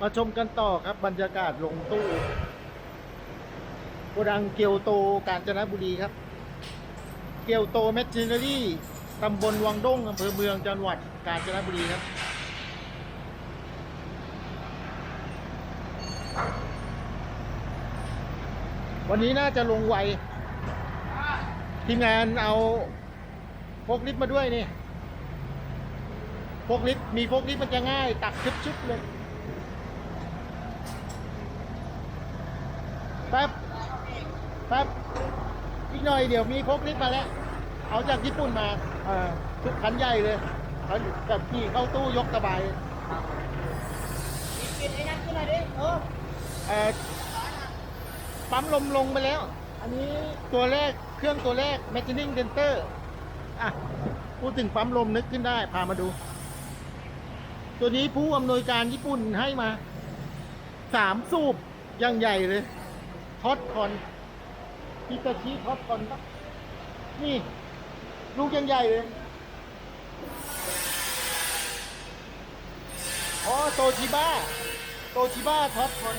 มาชมกันต่อครับบรรยากาศลงตู้โกดังเกียวโตกาญจนบุรีครับ เกียวโตแมชชีนรี่ตำบลวังด้งอำเภอเมืองจังหวัดกาญจนบุรีครับ วันนี้น่าจะลงไวทีมงานเอาพกลิฟต์มาด้วยนี่พกลิฟต์มีพกลิฟต์มันจะง่าย ตักชุบๆเลย แป๊บแป๊บอีกหน่อยเดี๋ยวมีพกลิฟต์มาแล้ว เอาจากญี่ปุ่นมาอ่าชุดคันใหญ่เลยเขาแบบขี่เข้าตู้ยกสบายปิดไอ้นั่นขึ้นมาดิเออเอ่อปั๊มลมลงไปแล้ว อันนี้ตัวแรกเครื่องตัวแรก m a c h i n i n g Center อะพูดถึงปั๊มลมนึกขึ้นได้ พามาดู ตัวนี้ผู้อำนวยการญี่ปุ่นให้มา สามสูบอยังใหญ่เลย ท็อตคอนฮิตาชิท็อตคอนปะนี่ ลูกยังใหญ่เลย อ๋อ โตชิบ้า โตชิบ้าท็อปคอน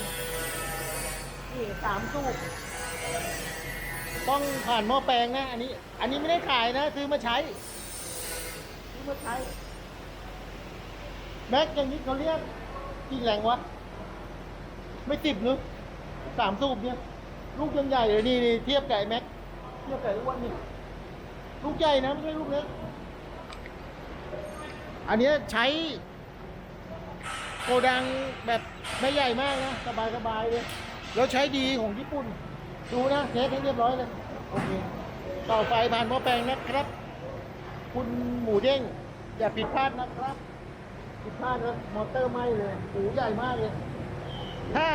นี่สามสูบต้องผ่านหม้อแปลงนะ อันนี้ อันนี้ไม่ได้ขายนะ ซื้อมาใช้ ซื้อมาใช้ แม็กอย่างนี้เขาเรียกกี่แรงวะ ไม่ติดหรือสามสูบเนี่ย ลูกยังใหญ่เลยนี่นี่เทียบกับไอ้แม็กเทียบกับไอ้อ้วนนี่ลูกใหญ่นะไม่ใช่ลูกเล็กอันนี้ใช้โกดังแบบไม่ใหญ่มากนะ สบายสบายเลยแล้วใช้ดีของญี่ปุ่น ดูนะเทสให้เรียบร้อยเลย โอเค ต่อไฟผ่านหม้อแปลงนะครับ คุณหมูเด้ง อย่าผิดพลาดนะครับ ผิดพลาดแล้วมอเตอร์ไหม้เลยหูใหญ่มากเลย ถ้า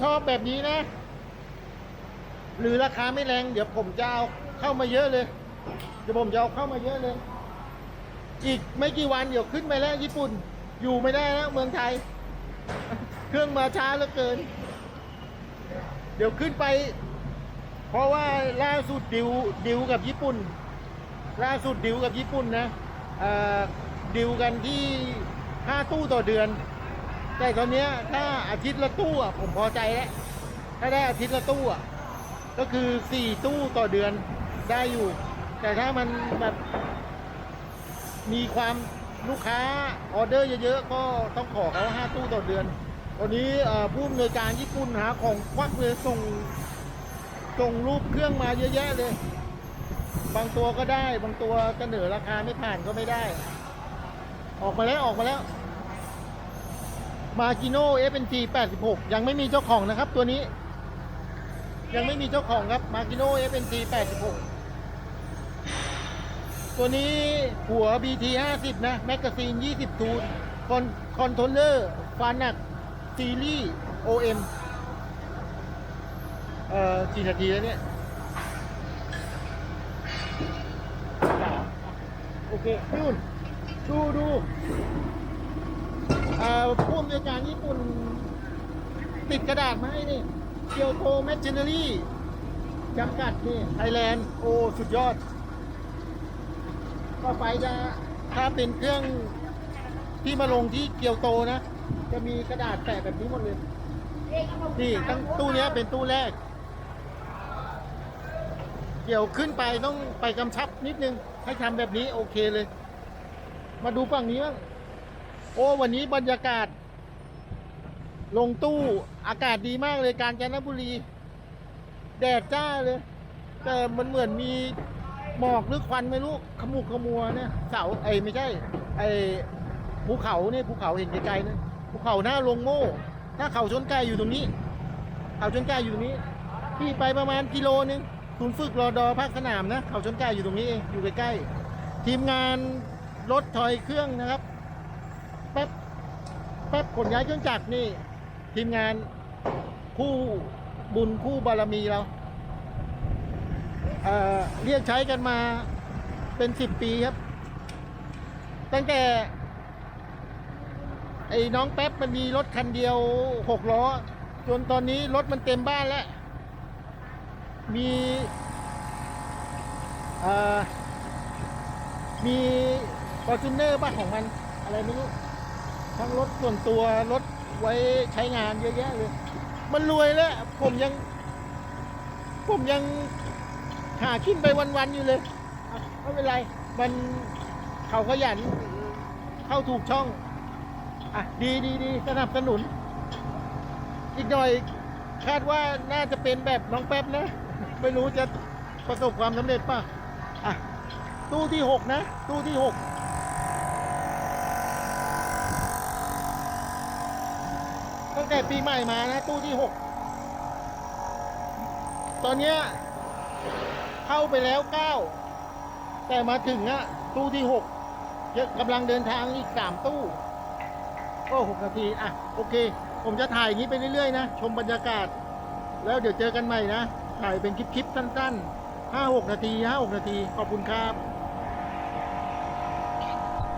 ชอบแบบนี้นะ หรือราคาไม่แรง เดี๋ยวผมจะเอาเข้ามาเยอะเลย เดี๋ยวผมจะเอาเข้ามาเยอะเลย อีกไม่กี่วันเดี๋ยวขึ้นไปแล้วญี่ปุ่น อยู่ไม่ได้แล้วเมืองไทย เครื่องมาช้าเหลือเกิน เดี๋ยวขึ้นไป เพราะว่าล่าสุดดิวดิวกับญี่ปุ่น ล่าสุดดิวกับญี่ปุ่นนะดิวกันที่ห้าตู้ต่อเดือน แต่ตอนนี้ถ้าอาทิตย์ละตู้อะผมพอใจแล้ว ถ้าได้อาทิตย์ละตู้อะ ก็คือสี่ตู้ต่อเดือนได้อยู่ แต่ถ้ามันแบบ มีความลูกค้าออเดอร์เยอะๆ ก็ต้องขอเขาห้าตู้ต่อเดือนตอนนี้ผู้อำนวยการญี่ปุ่นหาของควักเลยส่งส่งรูปเครื่องมาเยอะแยะเลย บางตัวก็ได้ บางตัวเสนอราคาไม่ผ่านก็ไม่ได้ ออกมาแล้วออกมาแล้ว มากิโน่ FNG 86ยังไม่มีเจ้าของนะครับตัวนี้ ยังไม่มีเจ้าของครับมากิโน่ FNG 86ตัวนี้หัว BT 50นะ แมกกาซีน 20 ทูนคอนคอนโทรลเลอร์ฟานักซีรีส์ OM เอ่อกี่นาทีแล้วเนี่ย โอเคพี่อุ่นดูดูเอ่อผู้อำนวยการญี่ปุ่น ติดกระดาษมาให้นี่ เกียวโตแมชชีน e รี่จำกัดนี่ไทยแลนด์ โอ้ สุดยอด ก็ไฟจะถ้าเป็นเครื่องที่มาลงที่เกียวโตนะ จะมีกระดาษแปะแบบนี้หมดเลย นี่ตั้งตู้นี้เป็นตู้แรก เดี๋ยวขึ้นไปต้องไปกำชับนิดนึง ให้ทำแบบนี้โอเคเลย มาดูฝั่งนี้บ้างโอ้ วันนี้บรรยากาศ ลงตู้อากาศดีมากเลยกาญจนบุรี แดดจ้าเลย แต่มันเหมือนมีหมอกหรือควันไม่รู้ขมุกขมัวเนี่ยเสาไอ้ไม่ใช่ ไอ้ภูเขาเนี่ยภูเขาเห็นไกลๆนะภูเขาหน้าลงโม่ ถ้าเขาชนไก่อยู่ตรงนี้ เขาชนไก่อยู่ตรงนี้ที่ไปประมาณกิโลนึงศูนฝึกรอดอภาคสนามนะ เขาชนไก่อยู่ตรงนี้เองอยู่ใกล้ๆทีมงานรถถอยเครื่องนะครับแป๊บแป๊บขนย้ายเครื่องจักรนี่ ทีมงานคู่บุญคู่บารมีเราเเรียกใช้กันมาเป็นสิบปีครับ ตั้งแต่ ไอ้น้องแป๊บมันมีรถคันเดียวหกล้อ จนตอนนี้รถมันเต็มบ้านแล้ว มีมีฟอร์จูเนอร์บ้านของมัน อะไรไม่รู้ ทั้งรถส่วนตัวรถ ไว้ใช้งานเยอะแยะเลย มันรวยแล้ว ผมยัง ผมยังหาขึ้นไปวันๆอยู่เลยไม่เป็นไร มันเขาขยันเข้าถูกช่อง อะ ดีดีดีสนับสนุน อีกหน่อยคาดว่าน่าจะเป็นแบบน้องแป๊บนะ ไม่รู้จะประสบความสำเร็จป่ะ อะ ตู้ที่หกนะ ตู้ที่หก ตั้งแต่ปีใหม่มานะ ตู้ที่หกตอนเนี้ยเข้าไปแล้วเก้าแต่มาถึงอะตู้ที่หกกำลังเดินทางอีกสามตู้โอ้หกนาทีอะโอเค ผมจะถ่ายอย่างนี้ไปเรื่อยๆนะ ชมบรรยากาศ แล้วเดี๋ยวเจอกันใหม่นะ ถ่ายเป็นคลิปๆสั้นๆห้าหกนาทีห้าหกนาที ขอบคุณครับ